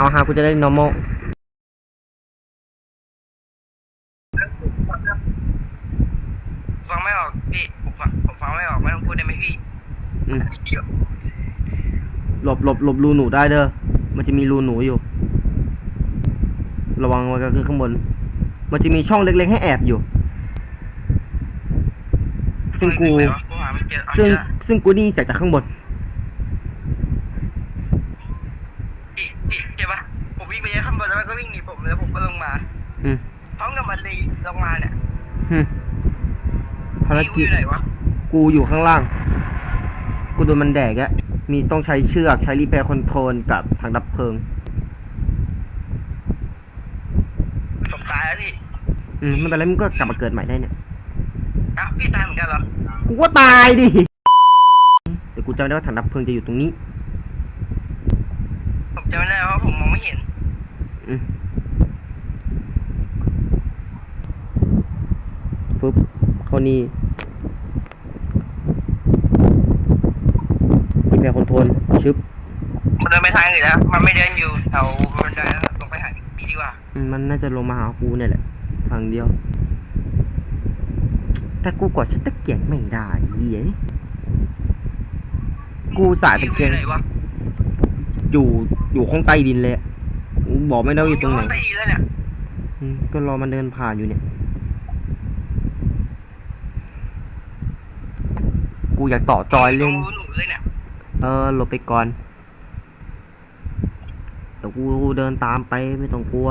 เอาฮากูจะได้ normal ฟังไม่ออกพี่ผมฟังผมฟังไม่ออกไม่ต้องพูดได้ไหมพี่อืมหลบหลบหลบรูหนูได้เด้อ มันจะมีรูหนูอยู่ ระวังไว้ก็คือข้างบน มันจะมีช่องเล็กๆให้แอบอยู่ ซึ่งกูไหนวะกูหาไม่เจอเอาซึ่งเจอซึ่งกูได้ยินี่เสียงจากข้างบน พี่พี่เจ็บปะผมวิ่งไปข้างบนแล้วมันก็วิ่งหนีผมแล้วผมก็ลงมา อืม พร้อมกับมันเลยลงมาเนี่ยฮึภารพี่กิจอยู่ไหนวะกูอยู่ข้างล่าง กูโดนมันแดกอะมีต้องใช้เชือกใช้รีแพร์คอนโทรลกับทางดับเพลิงผมตายแล้วพี่อืมไม่เป็นไรมึงก็กลับมาเกิดใหม่ได้เนี่ยอ้าวพี่ตายเหมือนกันเหรอ กูก็ตายดิแต่กูจำได้ว่าถังดับเพลิงจะอยู่ตรงนี้ ผมจำไม่ได้เพราะผมมองไม่เห็น อืม ฟึบเข้านี่รีแพร์คอนโทรลชึบมันเดินไปทางอื่นแล้ว มันไม่เดินอยู่แถวบันไดแล้วลงไปหาอีกทีดีกว่าอืมมันน่าจะลงมาหากูเนี่ยแหละ ทางเดียว แต่กูกดชัตเตอร์เกียร์ไม่ได้เหี้ยกูสายตะพี่เกียง อยู่ไหนวะอยู่อยู่ห้องใต้ดินเลยอะบอกไม่ได้ว่าอยู่ตรงไหนห้องใต้ดินแล้วเนี่ย อืมก็รอมันเดินผ่านอยู่เนี่ย กูอยากต่อจอยเล่นตรงรูหนูเลยเนี่ยเออหลบไปก่อน เดี๋ยวกูเดินตามไปไม่ต้องกลัว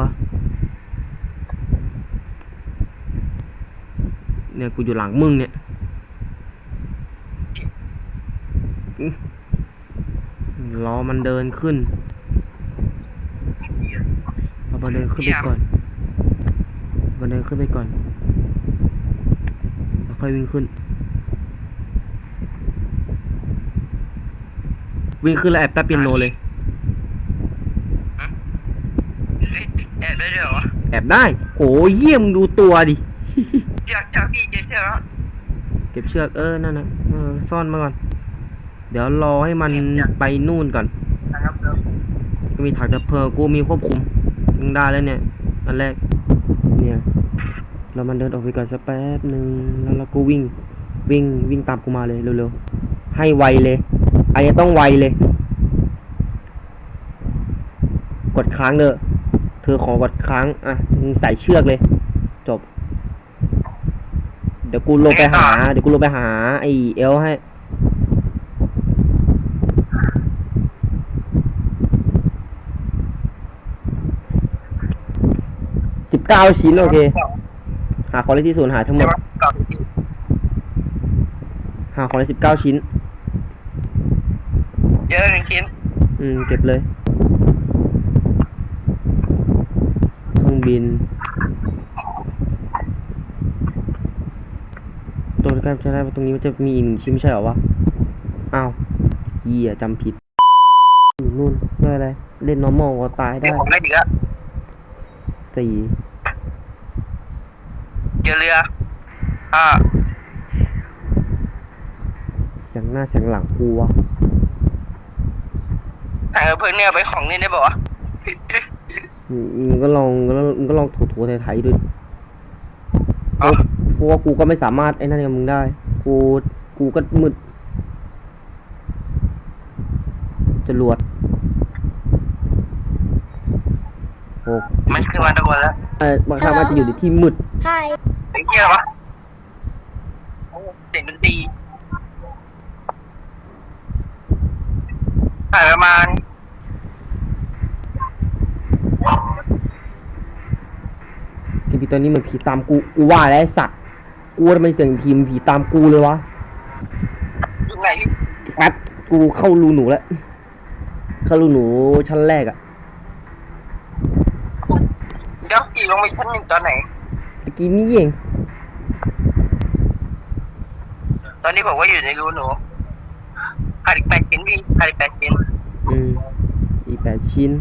เนี่ยกูอยู่หลังมึงเนี่ยอื้อรอมันเดินขึ้นเอามันเดินขึ้นไปก่อนมันเดินขึ้นไปก่อนแล้วค่อยวิ่งขึ้น วิ่งขึ้นแล้วแอบแป๊บเปียโนเลย เอ๊ะแอบได้ด้วยเหรอวะแอบได้โหเยี่ยมงดูตัวดิ อยากจับพี่เจ๊เชื่อแล้วเก็บเชือกเออ นั่นนะเออซ่อนมาก่อน เดี๋ยวรอให้มันไปนู่นก่อน นะครับเดี๋ยวก็มีถังดับเพลิงกูมีควบคุมมึงได้แล้วเนี่ย อันแรก เนี่ย เรามันเดินออกไปก่อนสักแป๊บหนึ่งแล้วเราก็วิ่ง วิ่งวิ่งตามกูมาเลยเร็วๆ ให้ไวเลยอั นนี้ต้องไวเลย กดค้างเด้อเธอขอกดค้าง อะมึงใส่เชือกเลย จบ เดี๋ยวกูลงไปหา เดี๋ยวกูลงไปหา ไอเอลให้สิบเก้าชิ้นโอเค หาของเล่นที่ศูนย์หายทั้งหมใช่ดปะต่อสิบหาของเล่นสิบเก้าชิ้น เยอะหนึ่งชิ้นอืม เก็บเลยเครื่องบิน ตัวใกล้จะได้ว่าตรงนี้มันจะมีอีกหนึ่งชิ้นไม่ใช่เหรอวะ อ้าวเหี้ยจำผิด อยู่นู่นไม่เป็นไร เล่น normal ก็ตายเดี๋ได้ยวผมได้ดีละสี่เจอเรืออ่าเสียงหน้าเสียงหลังกูวะ แต่เพื่อนเนี่ยเอาไปของนี่ได้บอกว่าวะอืมมึงก็ลองมึงก็ลองมึงก็ลองถูๆไถ่ๆดูเอ๋อเพราะว่ากูก็ไม่สามารถไอ้นั่นกับมึงได้ กูกูก็มืดจรวดโอ้มันขึ้นมาตะวันแล้วเอ่อบางครั้งมันจะอยู่ในที่มืด Hi. ไอ้เหี้ยวะโอ้เสียงดนตรีถ่ายประมาณ สิ่งผี ตัวนี้เหมือนผีตามกู กูว่าแล้วไอ้สัตว์ กูว่าทำไมเสียงผีมันผีตามกูเลยวะ อยู่ไหนแป๊บกูเข้ารูหนูแล้ว เข้ารูหนูชั้นแรกอะเดี๋ยวขี่ลงไปชั้นหนึ่งตอนไหน ตะกี้นี่เอง ตอนนี้ผมว่าอยู่ในรูหนูขาดอีกแปดชิ้นพี่ขาดอีกแปดชิ้น อืมอีกแปดชิ้น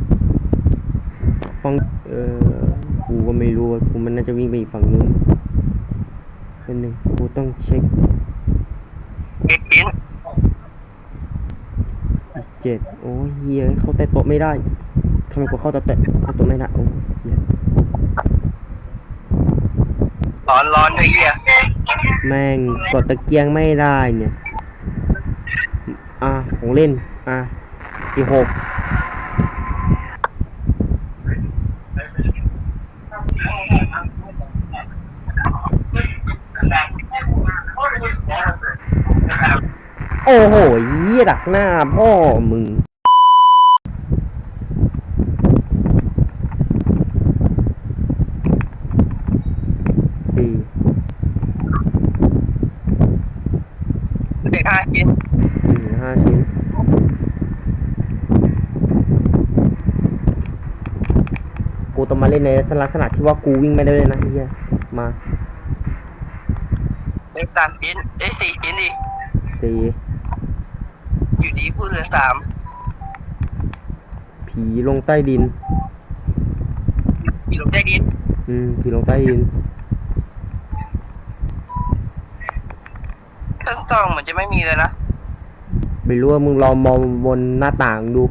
ฟังเออ กูก็ไม่รู้ว่ากูมันน่าจะวิ่งไปอีกฝั่งนู้นเป็นหนึ่งกูต้องเช็คเจ็ดชิ้นอีกเจ็ดโอ้ยเฮียเข้าใต้โต๊ะไม่ได้ทำไมกูเข้าจะแตะเข้าตัวไม่ได้โอ้เหี้ยร้อนร้อนไอ้เหี้ยแม่งกดตะเกียงไม่ได้เนี่ย อะของเล่น อะที่หก โอ้โหเยี่ยดักหน้าพ่อมึง สี่เด็กห้าชิ้นสี่ห้าชิ้น กูต้องมาเล่นในลักษณะที่ว่ากูวิ่งไม่ได้เลยนะไอ้เฮียมาเด็กสามชิ้นเอ้ยสี่ชิ้นดิสี่ อยู่ดีพูดเหลือสามผีลงใต้ดินมีลมได้ดิน อืม ผีลงใต้ดินชั้นสองเหมือนจะไม่มีเลยนะ ไม่รู้ว่ามึงลองมองบนหน้าต่างดู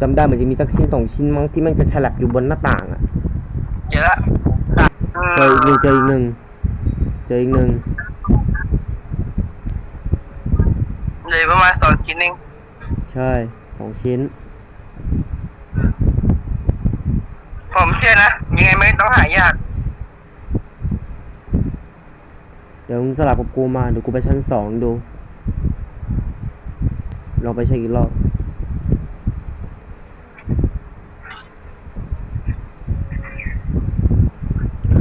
จำได้เหมือนจะมีสักชิ้นสองชิ้นมั้งที่มันจะฉลับอยู่บนหน้าต่างอะเจอละเจออีกหนึ่งเจออีกหนึ่งเจออีกหนึ่ง เลยประมาณสองชิ้นเองใช่สองชิ้น ผมเชื่อนะ ยังไงไม่ต้องหายาก เดี๋ยวมึงสลับกับกูมาเดี๋ยวกูไปชั้นสองดูลองไปเช็คอีกรอบ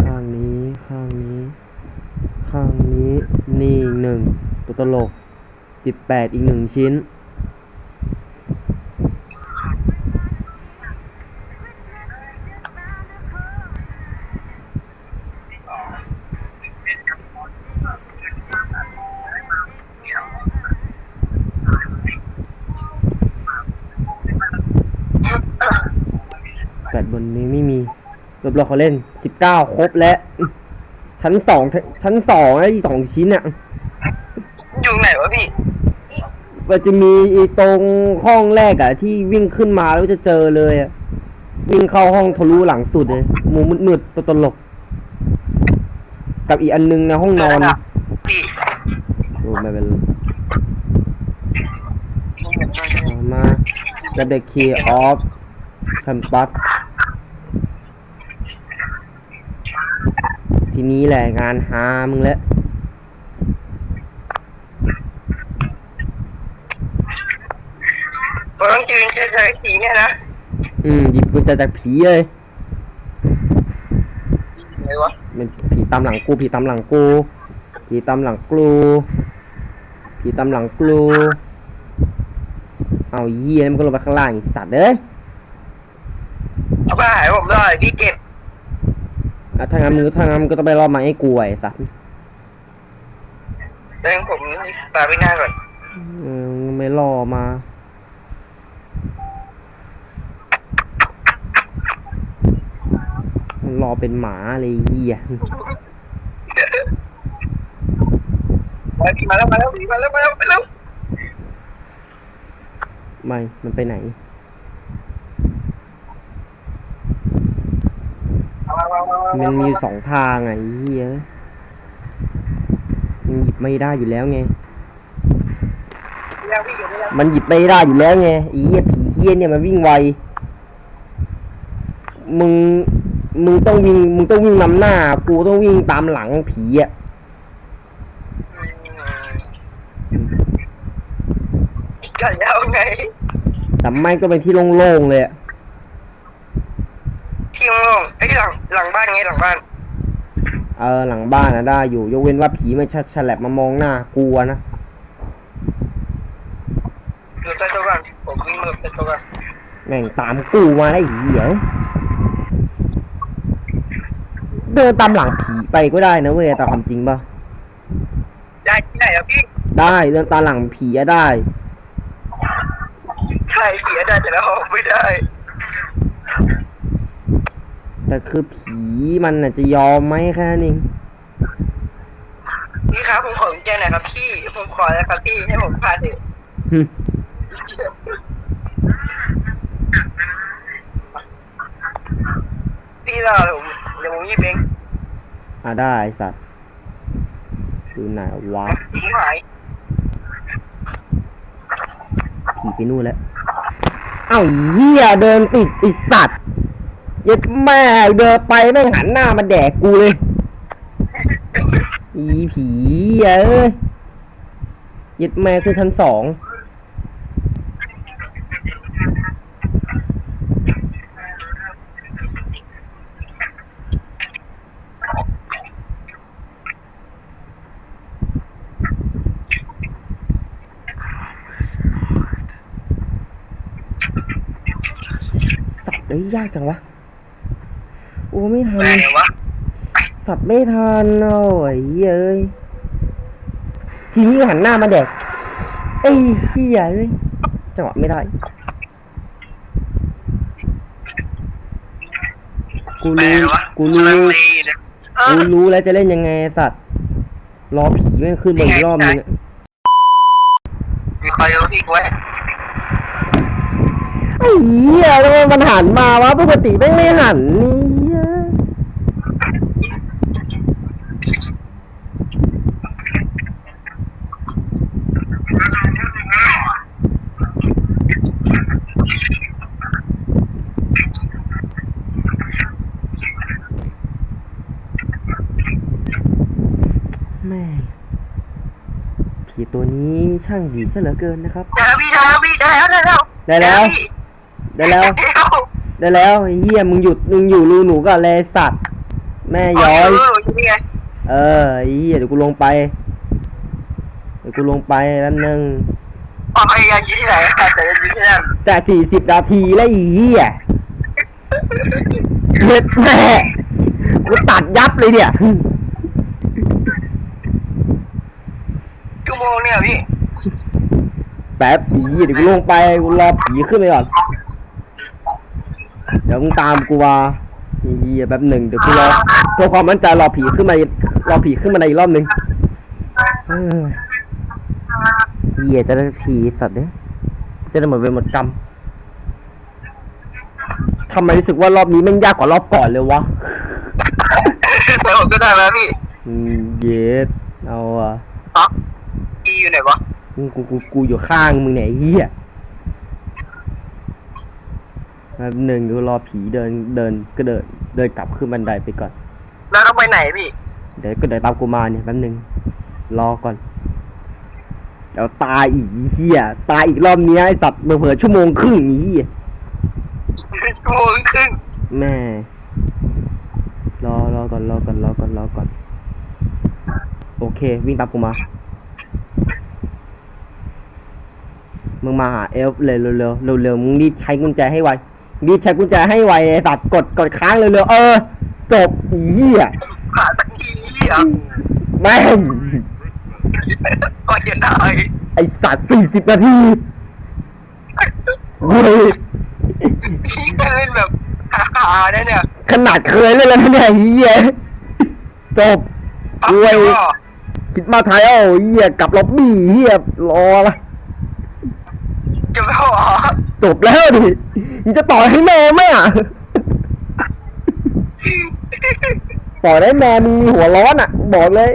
ข้างนี้ข้างนี้ ข้างนี้นี่อีกหนึ่งตัวตลก สิบแปดอีกหนึ่งชิ้น แปดบนนี้ไม่มีรอบเราเขาเล่นสิบเก้าครบแล้ว ชั้นสองชั้นสองไอ้สองชิ้นอะยู่ไหนวะพี่ มันจะมีอ้ตรงห้องแรกอะที่วิ่งขึ้นมาแล้วจะเจอเลยอะวิ่งเข้าห้องทะลุหลังสุดเลยมุมมืดๆตัวตลก กับอีกอันนึงในห้องนอนพี่โอ้ไม่เป็นไรเอมา จะเด็กคีย์ออฟแคมปัสทีนี้แหละงานหามึงแล้ว ผมต้องยืนเฉยๆสีเนี่ยนะอืมหยิบกุญแจจากผีเลยไหนวะมันผีตามหลังกูผีตามหลังกูผีตามหลังกูผีตามหลังกูเอาเยี่ยมันก็ลงไปข้างล่างไอีสัตว์เอ้ยเอาไปหายผมด้วยพี่เก็บอะถ้างั้นมึงถ้างั้นมึงก็ต้องไปรอบมาให้กูไอ้สัตว์เรื่องผมตาไปหน้าก่อน เออมึงไม่รอมามัน รอเป็นหมาเลยเยี่ยมาพี่มาแล้วมาแล้วพี่มาแล้วมาแล้วมาแล้วไม่ มันไปไหนมันมีอยู่สองทางไงเฮียมันหยิบไม่ได้อยู่แล้วไงยังพี่อยู่ได้ยังมันหยิบไม่ได้อยู่แล้วไงไอ้เหี้ยผีเฮี้ยเนี่ยมันวิ่งไว มึง มึงต้องวิ่งมึงต้องวิ่งนำหน้า กูต้องวิ่งตามหลังผีอะก็ยาวไงแต่ไม่ก็เป็นที่โล่งๆเลยอะที่โล่งไอ้ยหลังหลังบ้านไงหลังบ้าน เออหลังบ้านนะได้อยู่ ยกเว้นว่าผีมันชัดฉลับมามองหน้ากลัวนะหลบใต้โต๊ะก่อนผมวิ่งหลบใต้โต๊ะก่อนแม่งตามกูมาได้เหี้ย เดินตามหลังผีไปก็ได้นะเว้ยตามความจริงป่ะได้ที่ไหนอะพี่ ได้เดินตามหลังผีอะได้ ใช่เสียได้แต่เราไม่ได้ แต่คือผีมันน่ะจะยอมไหมแค่นั้นเองพี่ครับผมขอเจ้แหน่อยครับพี่ ผมขอแล้วครับพี่ให้ผมพาเด็กพี่รอผม ยวผมหยิบเองอะได้ไอ้สัตว์ดูไหนวะผมหายขี่ไปนู่นแล้วเอ้าเหี้ยเดินติดไอสัตว์เย็ดแม่เดินไปแม่งหันหน้ามาแดกกูเลยอีผีเอ้ยเย็ดแม่คือชั้นสอง สับได้ยากจังวะโอ้ไม่ทัไหนนวะสับไม่ทันโอ้ยเย้ยทีนี้หันหน้ามาแดกไอ้เหี้ยเอ้ยจังหวะไม่ได้ กูไหนรู้วะกูกำลังรู้เลเนี่ยเอกูอ รู้แล้วจะเล่นยังไงไอ้สัตว์รอผีแม่งขึ้นมาอีกรอบนึงอะมีคอยดูพี่กูไว้ ไอ้เหี้ยทำไมมันหันมาวะปกติแม่งไม่หันนี่เหี้ยแม่ผีตัวนี้ช่างดีซะเหลือเกินนะครับได้แล้วพี่ได้แล้วพี่ได้แล้วได้แล้วได้แล้วพี่ได้แล้ว ได้แล้ว ได้แล้วไอ้เฮียมึงหยุดมึงอยู่รูหนูก่อนเลยสัตว์ แม่ย้อยเออนี่ไงเออไอ้เฮียเดี๋ยวกูลงไป เดี๋ยวกูลงไปแป๊บนึงออกพยายามอยู่ที่ไหนแต่จะอยู่ที่นั่นจะสี่สิบนาทีแล้วไอ้เฮียเฮ็ดแม่กูตัดยับเลยเนี่ย ชั่วโมงเนี่ยพี่ แป๊บไอ้เฮียเดี๋ยวกูลงไปกูรอผีขึ้นไปก่อนเดี๋ยวมึงตามกูมาไอ้เฮียแป๊บหนึ่งเดี๋ยวกูรอเพื่อความมั่นใจรอผีขึ้นมารอผีขึ้นมาในอีกรอบหนึ่งเออเฮียจะได้ทีสัตว์เนี่ยจะได้หมดเวรหมดกรรมทำไมรู้สึกว่ารอบนี้แม่งยากกว่ารอบก่อนเลยวะแต่ผมก็ได้แล้วพี่อืมเยสเอาอะอ๋ออีอยู่ไหนวะกูกูกูกูอยู่ข้างมึงเนี่ยไอ้เฮีย แป๊บหนึ่งเดี๋ยวรอผีเดินเดินก็เดินเดินกลับขึ้นบันไดไปก่อน แล้วต้องไปไหนพี่ เดี๋ยวก็เดี๋ยวตามกูมาเนี่ยแป๊บหนึงรอก่อนเดี๋ยวตายอีกเฮียตายอีกรอบเนี้ยไอสัตว์เผื่อๆชั่วโมงครึ่งนี้ยชั่วโมงครึ่งแม่รอรอก่อนรอก่อนรอก่อนรอก่อน โอเค วิ่งตามกูมา มึงมาหาเอลฟ์เลยเร็วๆเร็วๆมึงรีบใช้กุญแจให้ไว รีบใช้กุญแจให้ไวไอสัตว์กดกดค้างเร็วๆเออ จบอีเหี้ยผ่านตะกี้อะแม่งก็จะได้ไอสัตว์สี่สิบนาทีเว้ยพี่ก็เล่นแบบฮาๆได้เนี่ยขนาดเคยเล่นแล้วนะเนี่ยเฮียจบปั๊บเว้ยเดี๋ยวก็คิดมาไทยเอาเฮียกลับล็อบบี้เฮียรอละจะไม่หรอจบแล้วดิ มึงจะต่อให้แม่ไหมอะ ต่อได้แม่มึงมีหัวร้อนอะ บอกเลย